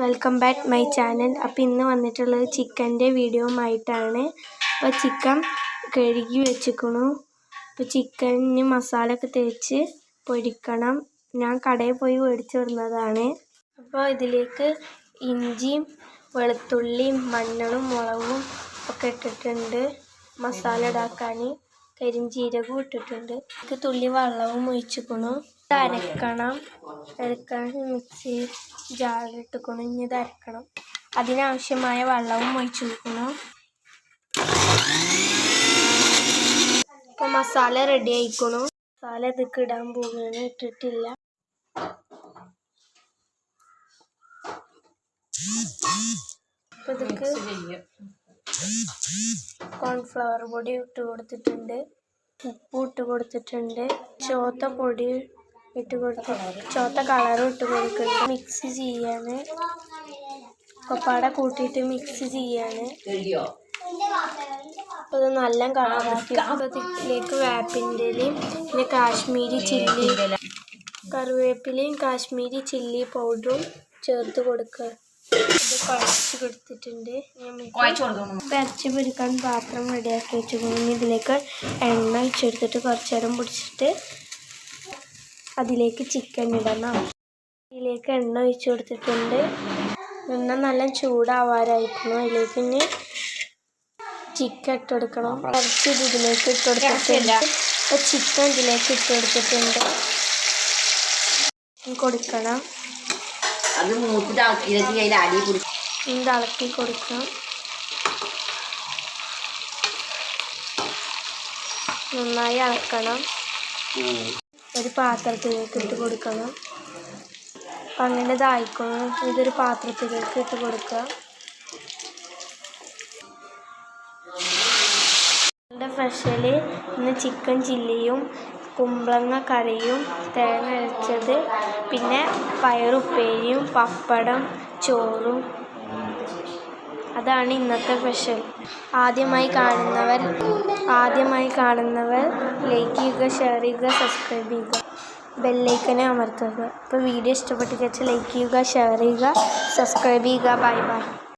Welcome back my channel. അപ്പോൾ ഇന്ന് വന്നിട്ടുള്ളത് ചിക്കന്റെ വീഡിയോയുമായിട്ടാണ്. അപ്പോൾ ചിക്കൻ കഴുകി വെച്ചിക്കണു അപ്പോൾ ചിക്കന് മസാല ഒക്കെ തേച്ച് പൊരിക്കണം. ഞാൻ കടയിൽ പോയി മേടിച്ചു വരുന്നതാണ് അപ്പോൾ ഇതിലേക്ക് ഇഞ്ചിയും വെളുത്തുള്ളിയും മഞ്ഞളും മുളകും ഒക്കെ ഇട്ടിട്ടുണ്ട്. മസാല ഇടാക്കാൻ കരിഞ്ചീരകവും ഇട്ടിട്ടുണ്ട്. ഇത് തുള്ളി വെള്ളവും ഒഴിച്ചിക്കണു ഇത് അരക്കണം. അരക്കാൻ മിക്സി ജാറിലിട്ടിക്കണു ഇനി ഇത് അരക്കണം. അതിനാവശ്യമായ വെള്ളവും ഒഴിച്ചു കൊടുക്കണം ഇപ്പൊ മസാല റെഡി ആയിക്കണു. മസാല ഇതൊക്കെ ഇടാൻ പോവുകയാണ്. ഇട്ടിട്ടില്ല. അപ്പൊ ഇതൊക്കെ കോൺഫ്ലവർ പൊടി ഇട്ട് കൊടുത്തിട്ടുണ്ട്. ഉപ്പ് ഇട്ട് കൊടുത്തിട്ടുണ്ട്. ചോത്ത പൊടി ഇട്ട് കൊടുത്ത് ചോത്ത കളറും ഇട്ട് കൊടുക്കുന്നുണ്ട്. മിക്സ് ചെയ്യാണ്. കൊപ്പാട കൂട്ടിയിട്ട് മിക്സ് ചെയ്യാണ്. അപ്പോൾ ഇത് നല്ല കളറാക്കി വേപ്പിന്റെയും പിന്നെ കാശ്മീരി ചില്ലി കറിവേപ്പിലയും കാശ്മീരി ചില്ലി പൗഡറും ചേർത്ത് കൊടുക്കുക. കുഴച്ച് കൊടുത്തിട്ടുണ്ട്. പൊരിക്കാൻ പാത്രം റെഡിയാക്കി വെച്ചിട്ടുണ്ട്. ഇതിലേക്ക് എണ്ണ ഒഴിച്ചെടുത്തിട്ട് കുറച്ച് നേരം പിടിച്ചിട്ട് അതിലേക്ക് ചിക്കൻ ഇടണം. ഇതിലേക്ക് എണ്ണ ഒഴിച്ചു കൊടുത്തിട്ടുണ്ട്. എണ്ണ നല്ല ചൂടാവാറായിരിക്കണം അതിലേക്ക് ഇനി ചിക്കൻ ഇട്ടെടുക്കണം ഇറച്ചി ഇതിലേക്ക് ഇട്ട് കൊടുത്തിട്ടുണ്ട്. ചിക്കൻ ഇതിലേക്ക് ഇട്ടുകൊടുത്തിട്ടുണ്ട് കൊടുക്കണം. അത് മൂത്തിട്ട് ഇരച്ച് അതിൽ അടി പിടിക്കും ഇളക്കി കൊടുക്കാം? നന്നായി ഇളക്കണം ഒരു പാത്രത്തിലേക്ക് ഇട്ട് കൊടുക്കണം. അപ്പം അങ്ങനെ ഇതായിക്കണം ഇതൊരു പാത്രത്തിലേക്ക് ഇട്ട് കൊടുക്കുക. ഫ്രഷിൽ ഇന്ന് ചിക്കൻ ചില്ലിയും കുമ്പളങ്ങ കറിയും തേങ്ങ അരച്ചത് പിന്നെ പയറുപ്പേരിയും പപ്പടം ചോറും. അതാണ് ഇന്നത്തെ സ്പെഷ്യൽ. ആദ്യമായി കാണുന്നവർ ആദ്യമായി കാണുന്നവർ ലൈക്ക് ചെയ്യുക ഷെയർ ചെയ്യുക സബ്സ്ക്രൈബ് ചെയ്യുക. ബെല്ലൈക്കനെ അമർത്തുക. അപ്പോൾ വീഡിയോ ഇഷ്ടപ്പെട്ട് വെച്ചാൽ ലൈക്ക് ചെയ്യുക ഷെയർ ചെയ്യുക സബ്സ്ക്രൈബ് ചെയ്യുക. Bye bye